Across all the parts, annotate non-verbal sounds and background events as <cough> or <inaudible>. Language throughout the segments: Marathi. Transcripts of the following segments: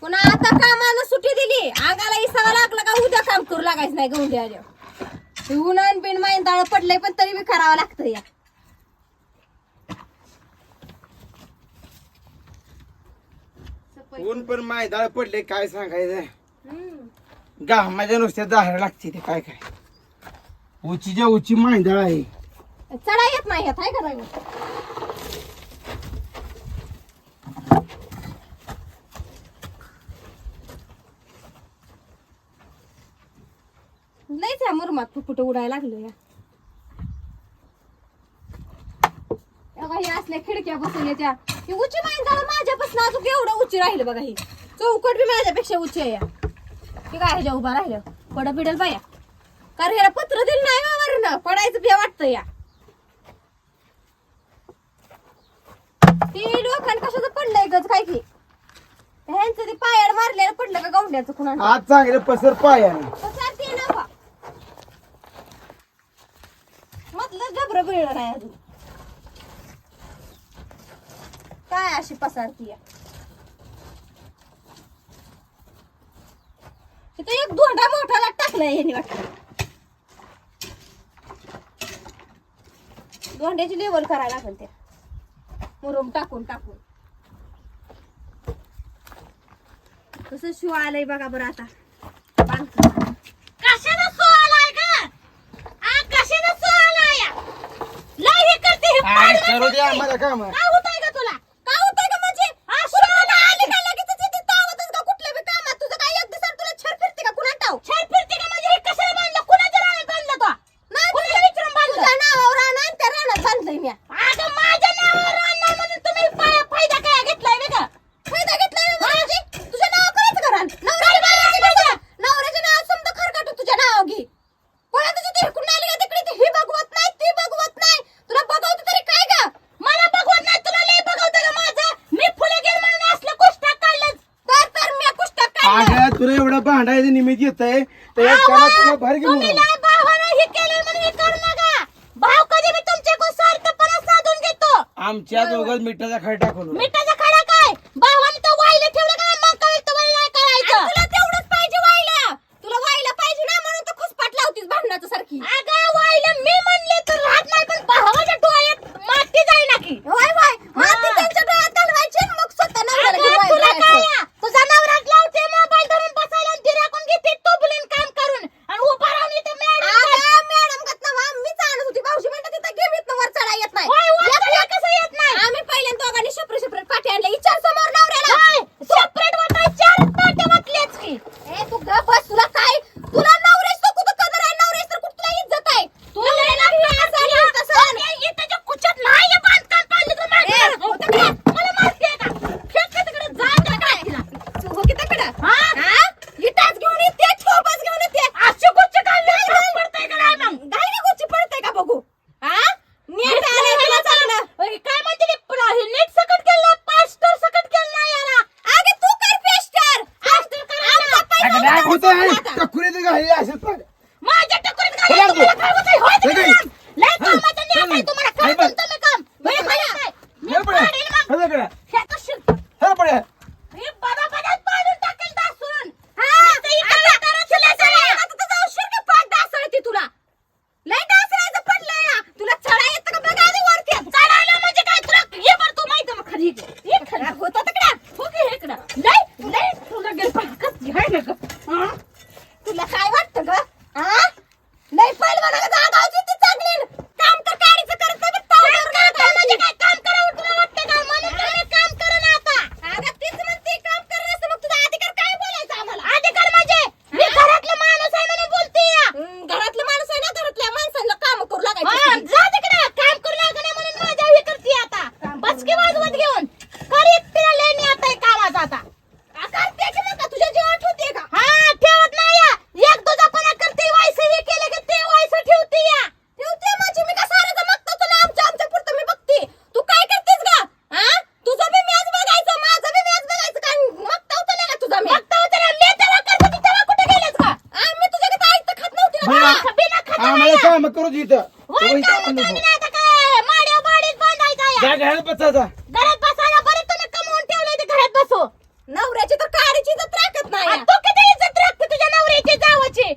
पुन्हा आता कामाला सुट्टी दिली. अंगाला इसावा लागला का उद्या काम करू लागायचं नाही गहू द्यायला उन्हान बिन माईन दाळ पडलंय पण तरी बी करावं लागतं या ऊन पण मायदाळ पडले काय सांगायचं? घामाच्या नुसत्या दाहर लागते ते काय काय. उचीच्या उची मायदाळ आहे. चढा येत नाही येत हाय करायला लयच ह्या मुरमात फुकुट उडायला लागलं या. बघा हे असल्या खिडक्या बसवल्या त्या. ही उची माहिती माझ्यापासून अजून एवढं उची राहिलं बघा ही. चौकट बी माझ्यापेक्षा उची आहे या. हे काय ह्याच्या उभा राहिलं? कडं पिडल बाया कारण ह्याला पत्र दिलं नाही वावरनं पडायचं बी वाटतं या. ती लोखंड कशाचं पडलंय गज काय की? ह्यांचं ते पायाड मारलेलं पडलं का गौंड्याचं कुणा आज चांगले पसर पायाने. कसं ते ना बा. मधलं जबर बिळलं नाही अजून. काय अशी पसारती आहे इथं एक दोंडा मोठाला टाकलाय यांनी वाटतं. दोंड्याची लेवल करायला लागेल त्या मुरुम टाकून टाकून. कसं शिव आलंय बघा बरं आता. बांधतो. कशाला सोलाय का आ, कशाला लय हे करते हे पाडलं. आम्हाला काय का काय होतंय का म्हणजे आ, तुला सोला आली आली का लगेचच इथे तावतच का कुठल्या बी कामात तुझं काय एक दिवसात तुला छर फिरते का कुणा टाव छान फिरते का म्हणजे हे कशाला बांधलं कुणाच्या रानात बांधलं तो नाही कुणाला विचारून बांधलं तुझ्या नावावर आणा आणि त्या रानात बांधलंय मी अगं माझ्या नावावर आणणार म्हणून तुम्ही फा- फायदा काय घेतलाय ना का फायदा घेतलाय ना म्हणजे तुझ्या नाव करायचं करा नवऱ्याच्या नावाचं कसं? नवऱ्याच्या नाव समजा खरकाटू घे तुझी ती आली का तिकडे ती ही बघवत नाही ती बघवत नाही. तुला बघवत तरी काय ग? मला बघवत नाही तुला लय बघवतं का माझं. मी फुले गेल म्हणून असलं कुष्टा काढलंच. तर तर मी काढलं. अगं तुला एवढं भांडायचं निमित्त येत आहे तर एक कामात तुला भारी घेऊन तुम्ही लय भावानं हे केलंय म्हणून हे करू नका भाव कधी मी तुमच्याकडून स्वार्थपणा साधून घेतो? आमच्या दोघं मिठाचा खड टाकून. मिठाचा खडा काय भावाने तो वाईला ठेवलं का मग काय तुम्हाला नाही करायचं तुला तेवढंच पाहिजे व्हायला तुला व्हायला पाहिजे ना म्हणून तू खुसपाट लावतीस भांडणाचं सारखी अगं वाईला मी म्हणले तर राहत नाही पण भावाच्या डोळ्यात माती जाई ना की होय होय माती त्यांच्या डोळ्यात घालवायची आणि मग स्वतः नवऱ्याला अगं, घेऊन तुला व्हायला काय जायचं. या? तुझा नवरा लावते मोबाईल धरून बसायला आणि गिऱ्हाईकून घेते तोबलीन काम करून आणि उभा राहून इथे मॅडम अगं, मॅडम गत ना, वा, मी चालत होती भाऊजी म्हणतात तिथं गेमीत वर चढा येत नाही होय, वर येत चढा नाही. कसं येत नाही? आम्ही पहिल्यांदा दोघांनी सेपरेट सेपरेट पाठी आणल्या विचार समोर नवऱ्याला सेपरेट वाटाय चार पाट्या वाटल्याच की ए तू गप बस तुला काय तुला नवरेच तर कुठं कदर आहे नवरेच तर कुठं तुला इज्जत आहे तुला नवऱ्याला लय बी असं आणि लागतं. तसं. आणि इथं कुचत नाही हे बांधकाम पाडलं तर ए, मारणार. हो तिकडे. मला मारते का फेक का तिकडे जा त्या काय तिला तू हो किती पिढं? हा? हा? इटाच घेऊन येते ठोपाच घेऊन येते अशी कुच्च काढली फरक पडतंय का नाही मग गाय का गोची पडते का बघू हा नीट आलंय तुला चांगलं ओय, काय म्हणते ते पुन्हा हे नीट सकट केलं पास्टर सकट केलं नाही याला अगं तू कर पेस्टर पास्टर करायला अगं काय होत टकुरीत घाली असेल पाड माझ्या टकुरीत हो घालायला लागतो. तुम्हाला काय होतंय? होय हे तिकडे काय? जा. लय कामाचं न्यास आहे हे तुम्हाला काय? काय तुमचं मी काम मी हे पाडत नाही. मी हे पड्या पाडील मग. हे पड्या ह्याचं शिर- हे पड्या हे बदाबदात पाडून टाकेल दासून. हा, नुसतं इकडे आता- तरच लय आता तुझा उशीर का पाठ डासळती तुला लय डासळायचं पडलंय या. तुला चढा येतं का बघ आधी वरती चालायला म्हणजे काय तुला हे बरं तू माहिती मग खाली इकडे. ये खाली. होतं तिकडं हो की इकडं. लय लय तुला गेल पाहिजे कसली आहे ना गं. हं? <laughs> तुला काय वाटतं ग? नाही लय पहिलवानाला जागावची इथं. बसायला बरं तुला कमवून ठेवलंय घरात बसो नवऱ्याची तर कारची इज्जत राखत नाही. आ, तू किती इज्जत राखते तुझ्या नवऱ्याची जावाची?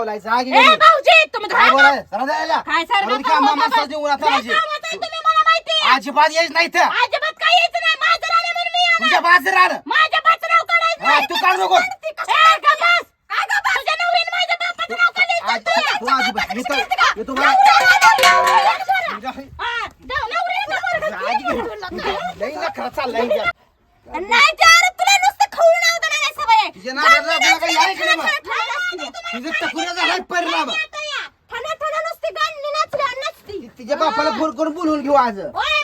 लावलाय जाग ए, येऊन. भाऊजी तुम्ही काय बोलाय? जरा जायला. काय सर मला इतकी अम्मा मस्त देऊन आता माझी. मला माहिती अजिबात यायच नाही तर अजिबात काय यायचं नाही माझं राहिलं म्हणून मी आला. तुमच्या बाजूला आलं माझ्या बाचं नाव काढायचं हा, तू काय नको. ती कसं अगं बस. तुझ्या माझ्या बापाचं नाव काढलं. आज तू- तू मी तर- मी तो मला- नवऱ्याला नवऱ्याला नवऱ्याला लई नखरा चाललाय हिच्यात. नाही ते अरे तुला नुसतं खवळून नाही मग. तुझं टकून बाबा. तिच्या बापाला फोन करून बोलून घेऊ आज ओय